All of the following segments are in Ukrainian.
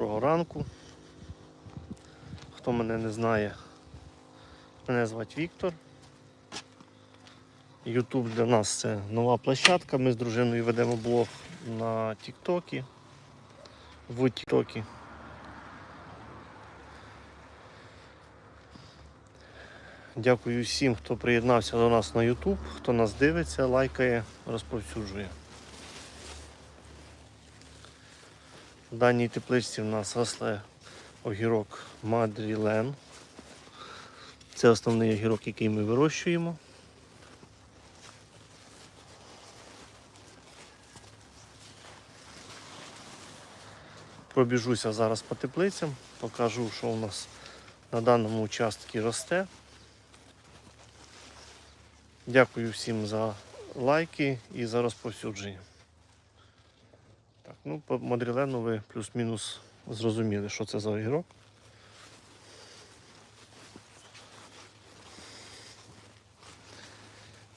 Доброго ранку. Хто мене не знає, мене звати Віктор. Ютуб для нас це нова площадка. Ми з дружиною ведемо блог на Тіктокі. В Тіктокі. Дякую всім, хто приєднався до нас на YouTube, хто нас дивиться, лайкає, розповсюджує. В даній тепличці в нас росле огірок Мадрілен. Це основний огірок, який ми вирощуємо. Пробіжуся зараз по теплицям, покажу, що у нас на даному участку росте. Дякую всім за лайки і за розповсюдження. Так, ну по Мадрілену ви плюс-мінус зрозуміли, що це за огірок.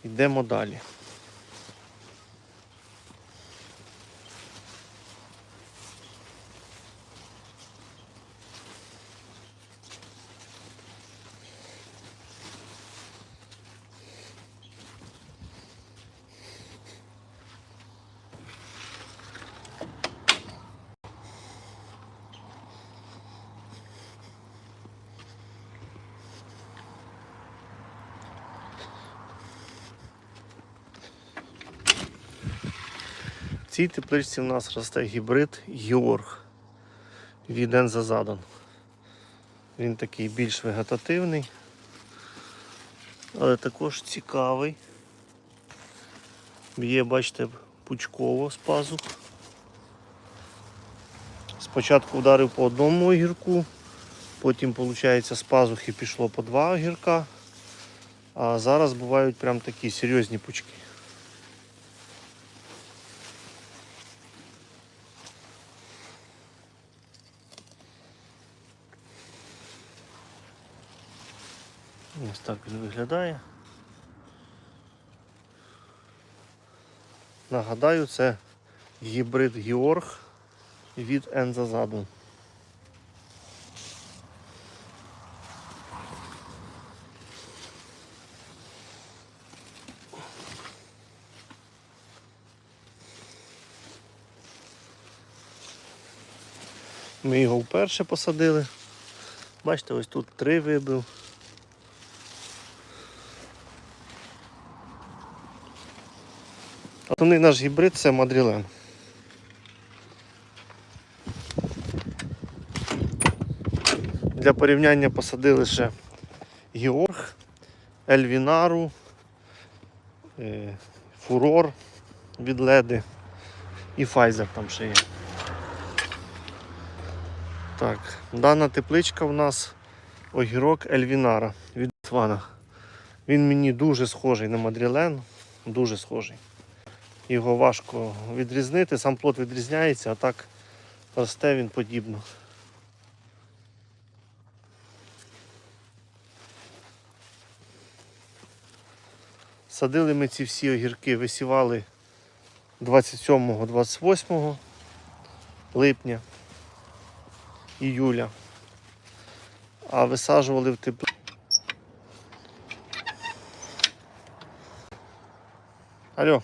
Йдемо далі. Цій тепличці в нас росте гібрид Георг від Ензазадан. Він такий більш вегетативний, але також цікавий. Б'є, бачите, пучково з пазух. Спочатку вдарив по одному огірку, потім, виходить, з пазухи пішло по два огірка, а зараз бувають прям такі серйозні пучки. Ось так він виглядає. Нагадаю, це гібрид Георг від Ензазаду. Ми його вперше посадили. Бачите, ось тут три вибив. Основний наш гібрид це Мадрілен. Для порівняння посадили ще Георг, Ельвінару, е, Фурор від Леди і Файзер там ще є. Так, дана тепличка в нас огірок Ельвінара від Свана. Він мені дуже схожий на Мадрілен, дуже схожий. Його важко відрізнити, сам плод відрізняється, а так росте він подібно. Садили ми ці всі огірки, висівали 27-28 липня, іюля, а висаджували в теплі. Алло.